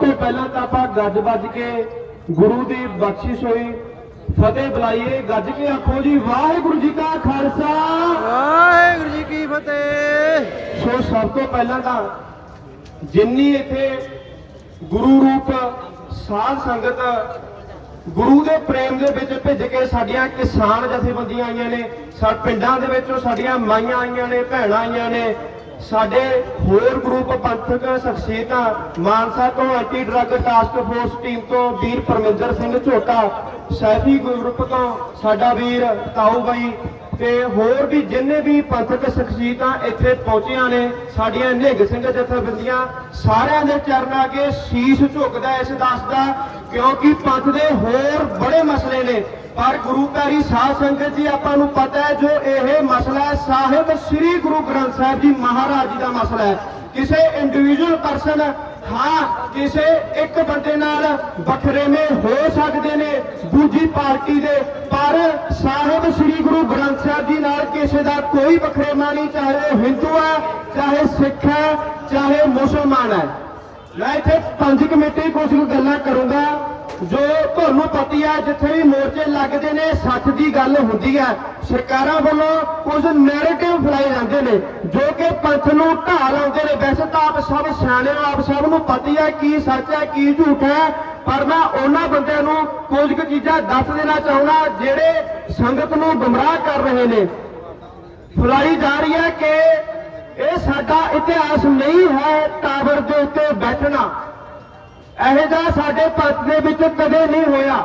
ਤੋਂ ਪਹਿਲਾਂ ਤਾਂ ਆਪਾਂ ਗੱਜ ਵੱਜ ਕੇ ਗੁਰੂ ਦੀ ਬਖਸ਼ਿਸ਼ ਹੋਈ ਫਤਿਹ ਬੁਲਾਈਏ ਗੱਜ ਕੇ ਆਖੋ ਜੀ ਵਾਹਿਗੁਰੂ ਜੀ ਕਾ ਖਾਲਸਾ। ਵਾਹਿਗੁਰੂ ਜੀ ਕੀ ਫਤਿਹ। ਸੋ ਸਭ ਤੋਂ ਪਹਿਲਾਂ ਤਾਂ ਜਿੰਨੀ ਇੱਥੇ ਗੁਰੂ ਰੂਪ ਸਾਧ ਸੰਗਤ ਗੁਰੂ ਦੇ ਪ੍ਰੇਮ ਦੇ ਵਿੱਚ ਭਿੱਜ ਕੇ ਸਾਡੀਆਂ ਕਿਸਾਨ ਜਥੇਬੰਦੀਆਂ ਆਈਆਂ ਨੇ, ਸਾ, ਪਿੰਡਾਂ ਦੇ ਵਿੱਚੋਂ ਸਾਡੀਆਂ ਮਾਈਆਂ ਆਈਆਂ ਨੇ, ਭੈਣਾਂ ਆਈਆਂ ਨੇ, ਸਾਡੇ ਹੋਰ ਗਰੁੱਪ ਪੰਥਕ ਸ਼ਖਸੀਅਤਾਂ, ਮਾਨਸਾ ਤੋਂ anti drug task force team ਤੋਂ ਵੀਰ ਪਰਮਿੰਦਰ ਸਿੰਘ ਝੋਟਾ, ਸੈਫੀ ਗਰੁੱਪ ਤੋਂ ਸਾਡਾ ਵੀਰ ਤਾਊ ਬਾਈ ਤੇ ਹੋਰ ਵੀ ਜਿੰਨੇ ਵੀ ਪੰਥਕ ਸ਼ਖਸੀਅਤਾਂ ਇੱਥੇ ਪਹੁੰਚੀਆਂ ਨੇ, ਸਾਡੀਆਂ ਨਿਹੰਗ ਸਿੰਘ ਜਥੇਬੰਦੀਆਂ, ਸਾਰਿਆਂ ਦੇ ਚਰਨਾਂ ਅੱਗੇ ਸ਼ੀਸ਼ ਝੁਕਦਾ ਇਸ ਦਾਸ ਦਾ, ਕਿਉਂਕਿ ਪੰਥ ਦੇ ਹੋਰ ਬੜੇ ਮਸਲੇ ਨੇ। ਪਰ ਗੁਰੂ ਪਿਆਰੀ ਸਾਧ ਸੰਗਤ ਜੀ, ਆਪਾਂ ਨੂੰ ਪਤਾ ਹੈ ਜੋ ਇਹ ਮਸਲਾ ਹੈ, ਸਾਹਿਬ ਸ੍ਰੀ ਗੁਰੂ ਗ੍ਰੰਥ ਸਾਹਿਬ ਜੀ ਮਹਾਰਾਜ ਜੀ ਦਾ ਮਸਲਾ ਹੈ। ਕਿਸੇ ਇੰਡੀਵਿਜੂਅਲ ਪਰਸਨ ਹਾਂ, ਕਿਸੇ ਇੱਕ ਬੰਦੇ ਨਾਲ ਵੱਖਰੇਵੇਂ ਹੋ ਸਕਦੇ ਨੇ, ਦੂਜੀ ਪਾਰਟੀ ਦੇ, ਪਰ ਸਾਹਿਬ ਸ੍ਰੀ ਗੁਰੂ ਗ੍ਰੰਥ ਜੀ ਨਾਲ ਕਿਸੇ ਦਾ ਕੋਈ ਵੱਖਰੇਵਾ ਨਹੀਂ, ਚਾਹੇ ਉਹ ਹਿੰਦੂ ਹੈ ਚਾਹੇ ਸਿੱਖ ਹੈ ਚਾਹੇ ਮੁਸਲਮਾਨ ਹੈ ਮੈਂ ਇੱਥੇ ਪੰਜ ਕਮੇਟੀ ਕੁਝ ਗੱਲਾਂ ਕਰੂੰਗਾ, ਜੋ ਤੁਹਾਨੂੰ ਪਤੀ ਹੈ ਜਿੱਥੇ ਵੀ ਮੋਰਚੇ ਲੱਗਦੇ ਨੇ, ਸੱਚ ਦੀ ਗੱਲ ਹੁੰਦੀ ਹੈ ਸਰਕਾਰਾਂ ਵੱਲੋਂ ਕੁਝ ਨੈਰੇਟਿਵ ਫਲਾਏ ਜਾਂਦੇ ਨੇ, ਜੋ ਕਿ ਪੰਥ ਨੂੰ ਢਾਹ ਲਾਉਂਦੇ ਨੇ। ਵੈਸੇ ਤਾਂ ਆਪ ਸਭ ਸਿਆਣੇ ਆਪ ਸਭ ਨੂੰ ਪਤੀ ਹੈ ਕੀ ਸੱਚ ਹੈ ਕੀ ਝੂਠ ਹੈ ਪਰ ਮੈਂ ਉਹਨਾਂ ਬੰਦਿਆਂ ਨੂੰ ਕੁਝ ਕੁ ਚੀਜ਼ਾਂ ਦੱਸ ਦੇਣਾ ਚਾਹੁੰਦਾ ਜਿਹੜੇ ਸੰਗਤ ਨੂੰ ਗੁੰਮਰਾਹ ਕਰ ਰਹੇ ਨੇ। ਫਲਾਈ ਜਾ ਰਹੀ ਹੈ ਕਿ ਇਹ ਸਾਡਾ ਇਤਿਹਾਸ ਨਹੀਂ ਹੈ ਟਾਵਰ ਦੇ ਉੱਤੇ ਬੈਠਣਾ। ਇਹੋ ਜਿਹਾ ਸਾਡੇ ਪੰਥ ਦੇ ਵਿੱਚ ਕਦੇ ਨਹੀਂ ਹੋਇਆ।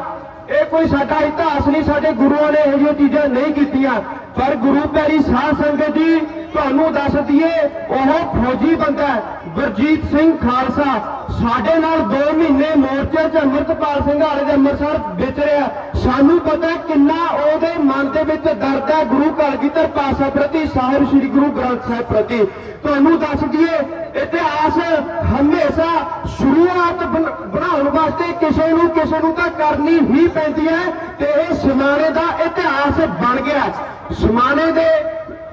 ਇਹ ਕੋਈ ਸਾਡਾ ਇਤਿਹਾਸ ਨਹੀਂ, ਸਾਡੇ ਗੁਰੂਆਂ ਨੇ ਇਹੋ ਜਿਹੀਆਂ ਚੀਜ਼ਾਂ ਨਹੀਂ ਕੀਤੀਆਂ। ਪਰ ਗੁਰੂ ਪਿਆਰੀ ਸਾਧ ਸੰਗਤ ਜੀ ਤੁਹਾਨੂੰ ਦੱਸ ਦਈਏ ਉਹ ਫੌਜੀ ਬੰਦਾ ਹੈ, ਗੁਰਜੀਤ ਸਿੰਘ ਖਾਲਸਾ। ਸਾਡੇ ਨਾਲ 2 ਮਹੀਨੇ ਮੋਰਚੇ 'ਚ ਅੰਮ੍ਰਿਤਪਾਲ ਸਿੰਘ ਵਾਲੇ ਦੇ ਅੰਮ੍ਰਿਤਸਰ ਵਿੱਚ ਰਿਹਾ ਸਾਨੂੰ ਪਤਾ ਕਿੰਨਾ ਉਹਦੇ ਮਨ ਦੇ ਵਿੱਚ ਦਰਦ ਹੈ ਗੁਰੂ ਕਲਗੀਧਰ ਪਾਸਾ ਪ੍ਰਤੀ ਸਾਹਿਬ ਸ੍ਰੀ ਗੁਰੂ ਗ੍ਰੰਥ ਸਾਹਿਬ ਪ੍ਰਤੀ। ਤੁਹਾਨੂੰ ਦੱਸ ਦਈਏ ਇਤਿਹਾਸ ਹਮੇਸ਼ਾ ਸ਼ੁਰੂਆਤ ਬਣਾਉਣ ਵਾਸਤੇ ਕਿਸੇ ਨੂੰ ਕਿਸੇ ਨੂੰ ਤਾਂ ਕਰਨੀ ਹੀ ਪੈਂਦੀ ਹੈ ਤੇ ਇਹ ਸਮਾਣੇ ਦਾ ਇਤਿਹਾਸ ਬਣ ਗਿਆ ਸਮਾਣੇ ਦੇ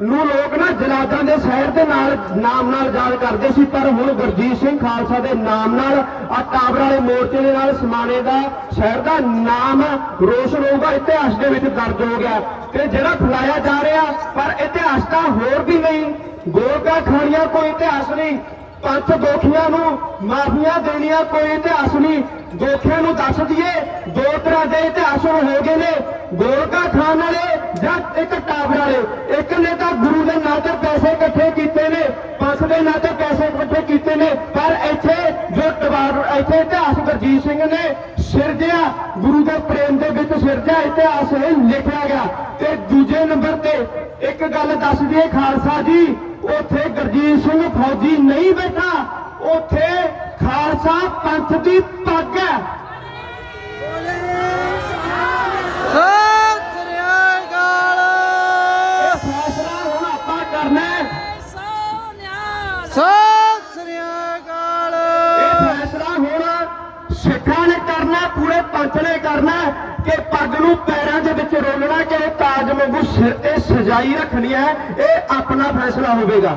ਨੂੰ ਲੋਕ ਨਾ ਜਲਾਦਾਂ ਦੇ ਸ਼ਹਿਰ ਦੇ ਨਾਲ, ਨਾਮ ਨਾਲ ਯਾਦ ਕਰਦੇ ਸੀ, ਪਰ ਹੁਣ ਗੁਰਜੀਤ ਸਿੰਘ ਖਾਲਸਾ ਦੇ ਨਾਮ ਨਾਲ, ਆ ਟਾਵਰ ਵਾਲੇ ਮੋਰਚੇ ਦੇ ਨਾਲ ਸਮਾਣੇ ਦਾ ਸ਼ਹਿਰ ਦਾ ਨਾਮ ਰੋਸ਼ਨ ਹੋਊਗਾ, ਇਤਿਹਾਸ ਦੇ ਵਿੱਚ ਦਰਜ ਹੋ ਗਿਆ। ਤੇ ਜਿਹੜਾ ਫਲਾਇਆ ਜਾ ਰਿਹਾ, ਪਰ ਇਤਿਹਾਸ ਤਾਂ ਹੋਰ ਵੀ ਨਹੀਂ। ਗੋਲਕਾ ਖਾਣੀਆਂ ਕੋਈ ਇਤਿਹਾਸ ਨਹੀਂ, ਪੰਥ ਦੋਖੀਆਂ ਨੂੰ ਮਾਫੀਆਂ ਦੇਣੀਆਂ ਕੋਈ ਇਤਿਹਾਸ ਨਹੀਂ। ਦੋਖੀਆਂ ਨੂੰ ਦੱਸ ਦਈਏ, ਦੋ ਤਰ੍ਹਾਂ ਦੇ ਇਤਿਹਾਸ ਹੋ ਗਏ ਨੇ। ਗੋਲਕਾ ਖਾਨ ਵਾਲੇ ਜਾਂ ਇੱਕ ਟਾਬਰ ਵਾਲੇ। ਇੱਕ ਨੇ ਤਾਂ ਗੁਰੂ ਦੇ ਨਾਂ ਤੇ ਪੈਸੇ ਇਕੱਠੇ ਕੀਤੇ ਨੇ, ਪੰਥ ਦੇ ਨਾਂ ਤੇ ਪੈਸੇ ਇਕੱਠੇ ਕੀਤੇ ਨੇ। ਪਰ ਇੱਥੇ ਜੋ ਟਵਾਰ, ਇੱਥੇ ਇਤਿਹਾਸ ਗੁਰਜੀਤ ਸਿੰਘ ਨੇ ਸਿਰਜਿਆ ਗੁਰੂ ਦੇ ਪ੍ਰੇਮ ਦੇ ਵਿੱਚ ਸਿਰਜਿਆ ਇਤਿਹਾਸ ਇਹ ਲਿਖਿਆ ਗਿਆ। ਤੇ ਦੂਜੇ ਨੰਬਰ ਤੇ ਇੱਕ ਗੱਲ ਦੱਸ ਦਈਏ, ਖਾਲਸਾ ਜੀ, ਉੱਥੇ ਗੁਰਜੀਤ ਸਿੰਘ ਫੌਜੀ ਨਹੀਂ ਬੈਠਾ। ਉੱਥੇ ਖਾਲਸਾ ਪੰਥ ਦੀ ਪੱਗ ਹੈ। ਸਿੱਖਾਂ ਨੇ ਕਰਨਾ ਪੂਰੇ ਪੰਥ ਨੇ ਕਰਨਾ ਕਿ ਪੱਗ ਨੂੰ ਪੈਰਾਂ ਦੇ ਵਿੱਚ ਰੋਲਣਾ ਕਿ ਤਾਜ ਵਾਂਗੂ ਸਿਰ ਤੇ ਸਜਾਈ ਰੱਖਣੀ ਹੈ ਇਹ ਆਪਣਾ ਫੈਸਲਾ ਹੋਵੇਗਾ।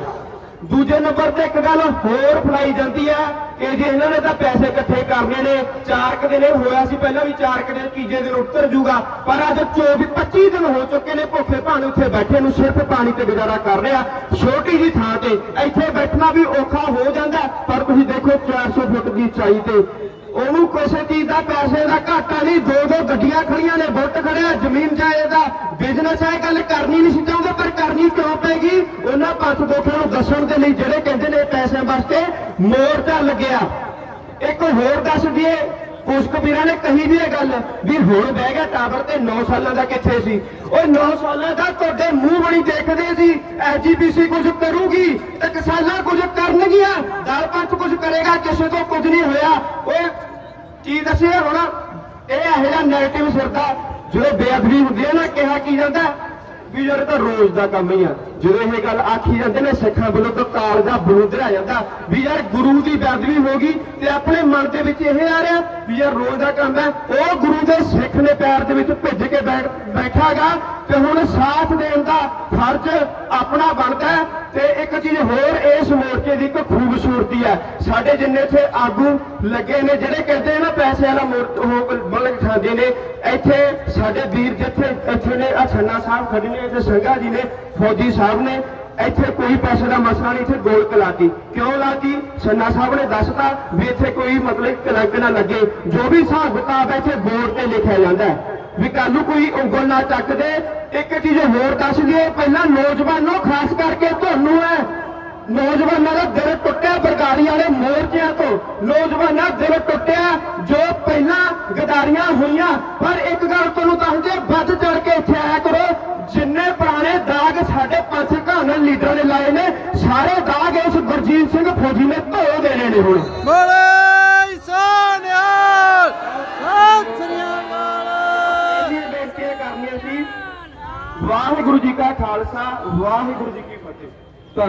ਦੂਜੇ ਨੰਬਰ ਤੇ ਇੱਕ ਗੱਲ ਹੋਰ ਫਲਾਈ ਜਾਂਦੀ ਹੈ ਕਿ ਜੇ ਇਹਨਾਂ ਨੇ ਤਾਂ ਪੈਸੇ ਇਕੱਠੇ ਕਰਨੇ ਨੇ ਚਾਰ ਕੁ ਦਿਨ ਇਹ ਹੋਇਆ ਸੀ ਪਹਿਲਾਂ ਵੀ ਚਾਰ ਕੁ ਦਿਨ ਤੀਜੇ ਦਿਨ ਉੱਤਰ ਜੂਗਾ, ਪਰ ਅੱਜ 24 25 ਦਿਨ ਹੋ ਚੁੱਕੇ ਨੇ, ਭੁੱਖੇ ਭਾਣੇ ਉੱਥੇ ਬੈਠੇ ਨੂੰ ਸਿਰਫ ਪਾਣੀ ਤੇ ਗੁਜ਼ਾਰਾ ਕਰ ਰਿਹਾ। ਛੋਟੀ ਜੀ ਥਾਂ ਤੇ ਇੱਥੇ ਬੈਠਣਾ ਵੀ ਔਖਾ ਹੋ ਜਾਂਦਾ, ਪਰ ਤੁਸੀਂ ਦੇਖੋ 400 ਫੁੱਟ ਦੀ ਉਚਾਈ ਤੇ ਉਹਨੂੰ ਕਿਸੇ ਚੀਜ਼ ਦਾ ਪੈਸੇ ਦਾ ਘਾਟਾ ਨਹੀਂ, ਦੋ ਦੋ ਗੱਡੀਆਂ ਖੜੀਆਂ ਨੇ ਬੁੱਟ ਖੜਿਆ ਜ਼ਮੀਨ ਜਾਇਦਾਦ ਦਾ। ਬਿਜ਼ਨਸ ਹੈ, ਗੱਲ ਕਰਨੀ ਨਹੀਂ ਸੀ ਚਾਹੁੰਦੇ, ਪਰ ਕਰਨੀ ਕਿਉਂ ਪੈਗੀ ਉਹਨਾਂ ਪੰਥ ਦੋਖਾਂ ਨੂੰ ਦੱਸਣ ਦੇ ਲਈ ਜਿਹੜੇ ਕਹਿੰਦੇ ਨੇ ਪੈਸਿਆਂ ਵਾਸਤੇ ਮੋਰਚਾ ਲੱਗਿਆ। ਇੱਕ ਹੋਰ ਦੱਸ ਦਈਏ ਕੁਝ ਕਬੀਰਾਂ ਨੇ ਕਹੀ ਵੀ ਇਹ ਗੱਲ ਵੀ ਹੁਣ ਬਹਿ ਗਿਆ ਟਾਵਰ ਤੇ 9 ਸਾਲਾਂ ਦਾ ਕਿੱਥੇ ਸੀ? ਉਹ 9 ਸਾਲਾਂ ਦਾ ਤੁਹਾਡੇ ਮੂੰਹ ਬਣੀ ਦੇਖਦੇ ਸੀ ਐਜੀਪੀਸੀ ਕੁਝ ਕਰੂਗੀ ਤੇ ਕਿਸਾਨਾਂ ਕੁਝ ਕਰਨਗੀਆਂ, ਦਲ ਪੰਥ ਕੁਝ ਕਰੇਗਾ, ਕਿਸੇ ਤੋਂ ਕੁਝ ਨਹੀਂ ਹੋਇਆ। ਓਏ ਕੀ ਦੱਸਿਆ ਹੁਣ ਇਹ ਇਹੋ ਜਿਹਾ ਨੈਗੇਟਿਵ ਸਿਰਦਾ ਜਦੋਂ ਬੇਅਦਬੀ ਹੁੰਦੀ ਹੈ ਨਾ, ਕਿਹਾ ਕੀ ਜਾਂਦਾ? ਵੀ ਯਾਰ ਇਹ ਤਾਂ ਰੋਜ਼ ਦਾ ਕੰਮ ਹੀ ਆ। ਜਦੋਂ ਇਹ ਗੱਲ ਆਖੀ ਜਾਂਦੇ ਨੇ, ਸਿੱਖਾਂ ਵੱਲੋਂ ਤਾਂ ਕਾਲ ਦਾ ਬਲੂਦਰ ਆ ਜਾਂਦਾ ਵੀ ਯਾਰ ਗੁਰੂ ਦੀ ਬੇਅਦਬੀ ਹੋ ਗਈ ਤੇ ਆਪਣੇ ਮਨ ਦੇ ਵਿੱਚ ਇਹ ਆ ਰਿਹਾ ਵੀ ਯਾਰ ਰੋਜ਼ ਦਾ ਕੰਮ ਹੈ। ਉਹ ਗੁਰੂ ਦੇ ਸਿੱਖ ਨੇ ਪੈਰ ਦੇ ਵਿੱਚ ਭਿੱਜ ਕੇ ਬੈਠ ਬੈਠਾਗਾ ਤੇ ਹੁਣ ਸਾਥ ਦੇਣ ਦਾ ਫਰਜ਼ ਆਪਣਾ ਬਣਦਾ ਤੇ ਇੱਕ ਚੀਜ਼ ਹੋਰ ਇਸ ਮੋਰਚੇ ਦੀ ਇੱਕ ਖੂਬਸੂਰਤੀ ਹੈ। ਸਾਡੇ ਜਿੰਨੇ ਇੱਥੇ ਆਗੂ ਲੱਗੇ ਨੇ, ਜਿਹੜੇ ਕਹਿੰਦੇ ਨਾ ਪੈਸੇ ਵਾਲਾ ਉਹ ਮਤਲਬ ਖਾਂਦੇ ਨੇ, ਇੱਥੇ ਸਾਡੇ ਵੀਰ ਜਿੱਥੇ ਇੱਥੇ ਨੇ ਆ ਸਾਹਿਬ ਖੜੇ ਨੇ, ਇੱਥੇ ਸੰਘਾ ਜੀ ਨੇ, ਫੌਜੀ ਸਾਹਿਬ ਨੇ, ਇੱਥੇ ਕੋਈ ਪੈਸੇ ਦਾ ਮਸਲਾ ਨਹੀਂ, ਇੱਥੇ ਗੋਲਕ ਲਾਤੀ ਕਿਉਂ ਲਾਤੀ? ਛੰਨਾ ਸਾਹਿਬ ਨੇ ਦੱਸਤਾ ਵੀ ਇੱਥੇ ਕੋਈ ਮਤਲਬ ਕਲੰਕ ਨਾ ਲੱਗੇ। ਜੋ ਵੀ ਹਿਸਾਬ ਕਿਤਾਬ ਹੈ, ਇੱਥੇ ਬੋਰਡ ਤੇ ਲਿਖਿਆ ਜਾਂਦਾ ਵੀ ਕੱਲ ਨੂੰ ਕੋਈ ਉਂਗਲ ਨਾ ਚੱਕ ਦੇ ਇੱਕ ਚੀਜ਼ ਹੋਰ ਦੱਸ ਦਿਓ, ਪਹਿਲਾਂ ਨੌਜਵਾਨੋ, ਖਾਸ ਕਰਕੇ ਤੁਹਾਨੂੰ ਹੈ ਨੌਜਵਾਨਾਂ ਦਾ ਦਿਲ ਟੁੱਟਿਆ ਬਰਗਾੜੀ ਵਾਲੇ ਮੋਰਚਿਆਂ ਤੋਂ। ਨੌਜਵਾਨਾਂ ਦਾ ਦਿਲ ਟੁੱਟਿਆ ਜੋ ਪਹਿਲਾਂ ਗਦਾਰੀਆਂ ਹੋਈਆਂ। ਪਰ ਇੱਕ ਗੱਲ ਤੁਹਾਨੂੰ ਦੱਸਦੇ ਵੱਧ ਚੜ ਕੇ ਇੱਥੇ ਆਇਆ ਕਰੋ। ਜਿੰਨੇ ਪੁਰਾਣੇ ਦਾਗ ਸਾਡੇ ਪੰਥ ਕਹਾਣੀ ਲੀਡਰਾਂ ਨੇ ਲਾਏ ਨੇ ਸਾਰੇ ਦਾਗ ਇਸ ਗੁਰਜੀਤ ਸਿੰਘ ਫੌਜੀ ਨੇ ਧੋ ਦੇਣੇ ਨੇ ਹੁਣ। ਬੋਲੇ ਸੋਨਿਆਲ ਸਤਿ ਸ੍ਰੀ ਅਕਾਲ। ਇਹ ਬੇਨਤੀਆਂ ਕਰਨੀਆਂ ਸੀ। ਵਾਹਿਗੁਰੂ ਜੀ ਕਾ ਖਾਲਸਾ ਵਾਹਿਗੁਰੂ ਜੀ ਕੀ